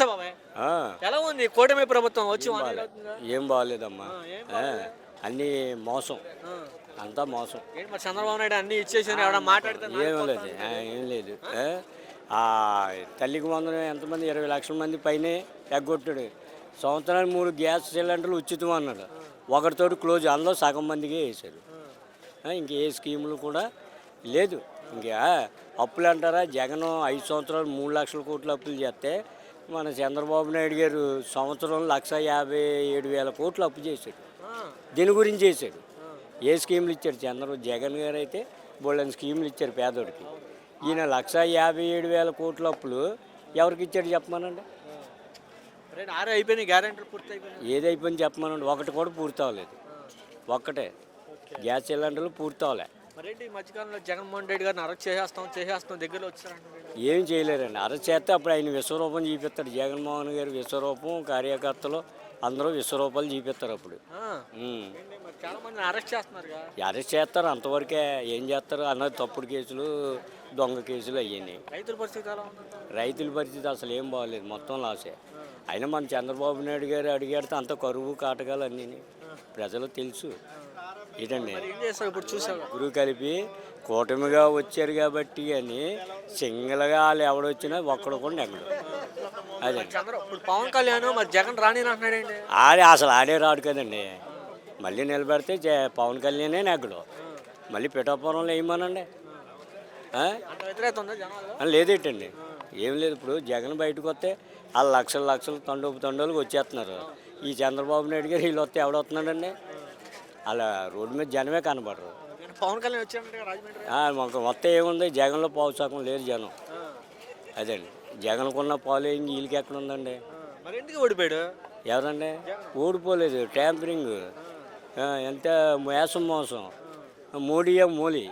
నమస్తే బాబాయ్ ఆ, ఎలా ఉంది? కూటమి ప్రభుత్వం వచ్చి? ఏం బాగాలేదమ్మా అన్నీ మోసం. అంతా మోసం. మరి చంద్రబాబు నాయుడు అన్ని ఎవడ మాట్లాడితే ఏం లేదు. ఏం లేదు. తల్లికి వందనం ఎంతమంది? ఇరవై లక్షల మంది పైనే ఎగ్గొట్టాడు. సంవత్సరానికి మూడు గ్యాస్ సిలిండర్లు ఉచితం అన్నాడు. ఒకటితోటి క్లోజ్. అందులో సగం మందికే వేశారు ఇంక ఏ స్కీములు కూడా లేదు. ఇంకా అప్పులు అంటారా జగన్ ఐదు సంవత్సరాలు మూడు లక్షల కోట్ల అప్పులు చేస్తే మన చంద్రబాబు నాయుడు గారు సంవత్సరం లక్ష యాభై ఏడు వేల కోట్లు అప్పు చేశాడు. దీని గురించి చేశాడు. ఏ స్కీములు ఇచ్చాడు? చంద్ర జగన్ గారు అయితే బోళ్ళని స్కీములు ఇచ్చారు పేదోడికి. ఈయన లక్ష యాభై ఏడు వేల కోట్ల అప్పులు ఎవరికి ఇచ్చాడు చెప్పమనండి? ఆరు అయిపోయినాయి గ్యారెంటీ పూర్తి అయిపోయినాయి. ఏది అయిపోయింది చెప్పమనండి? ఒకటి కూడా పూర్తి అవ్వలేదు. ఒక్కటే. గ్యాస్ సిలిండర్లు పూర్తి అవ్వలే. మరేంటి ఈ మధ్యకాలంలో జగన్మోహన్ రెడ్డి గారిని అరెస్ట్ చేసేస్తాం చేసేస్తాం దగ్గరలో వచ్చారంటున్నాడు ఏం చేయలేరండి. అరెస్ట్ చేస్తే అప్పుడు ఆయన విశ్వరూపం చూపిస్తాడు. జగన్మోహన్ గారు విశ్వరూపం కార్యకర్తలు అందరూ విశ్వరూపాలు చూపిస్తారు అప్పుడు. చాలా మందిని అరెస్ట్ చేస్తున్నారుగా? అరెస్ట్ చేస్తారు. అంతవరకే ఏం చేస్తారు? అన్నది తప్పుడు కేసులు దొంగ కేసులు అయ్యాయి రైతుల పరిస్థితి రైతుల పరిస్థితి అసలు ఏం బాగలేదు. మొత్తం లాసే. అయినా మన చంద్రబాబు నాయుడు గారు అడిగాడితే అంత కరువు కాటకాలు అన్నీ ప్రజలకు తెలుసు. ఏంటండి ఇప్పుడు గురువు కలిపి కూటమిగా వచ్చారు కాబట్టి కానీ సింగిల్గా వాళ్ళు ఎవడొచ్చినా ఒక్కడు కూడా నెగ్గడు. అదే. ఇప్పుడు పవన్ కళ్యాణ్ మరి జగన్ రాని ఆడే అసలు ఆడే రాడు కదండి. మళ్ళీ నిలబెడితే జ- పవన్ కళ్యాణే నెగ్గడు. మళ్ళీ పిఠాపురంలో వేయమనండి ఆ, లేదేటండి ఏం లేదు ఇప్పుడు జగన్ బయటకు వస్తే వాళ్ళు లక్షలు లక్షలు తండోపు తండోలకు వచ్చేస్తున్నారు. ఈ చంద్రబాబు నాయుడు గారు వీళ్ళు వస్తే ఎవడొస్తున్నాడండి అలా రోడ్డు మీద జనమే కనబడరు. కానీ పవన్ కళ్యాణ్ వచ్చాడంటే మొత్తం ఏముంది? జగన్లో పావు శాతం లేదు జనం. అదండి జగన్కున్న పాలు ఏం వీళ్ళకి ఎక్కడ ఉందండి. మరి ఎందుకు ఓడిపోయాడు? ఎవరండి? ఓడిపోలేదు. ట్యాంపరింగ్. ఎంత మోసం మోసం. మోడీయే మోలీ?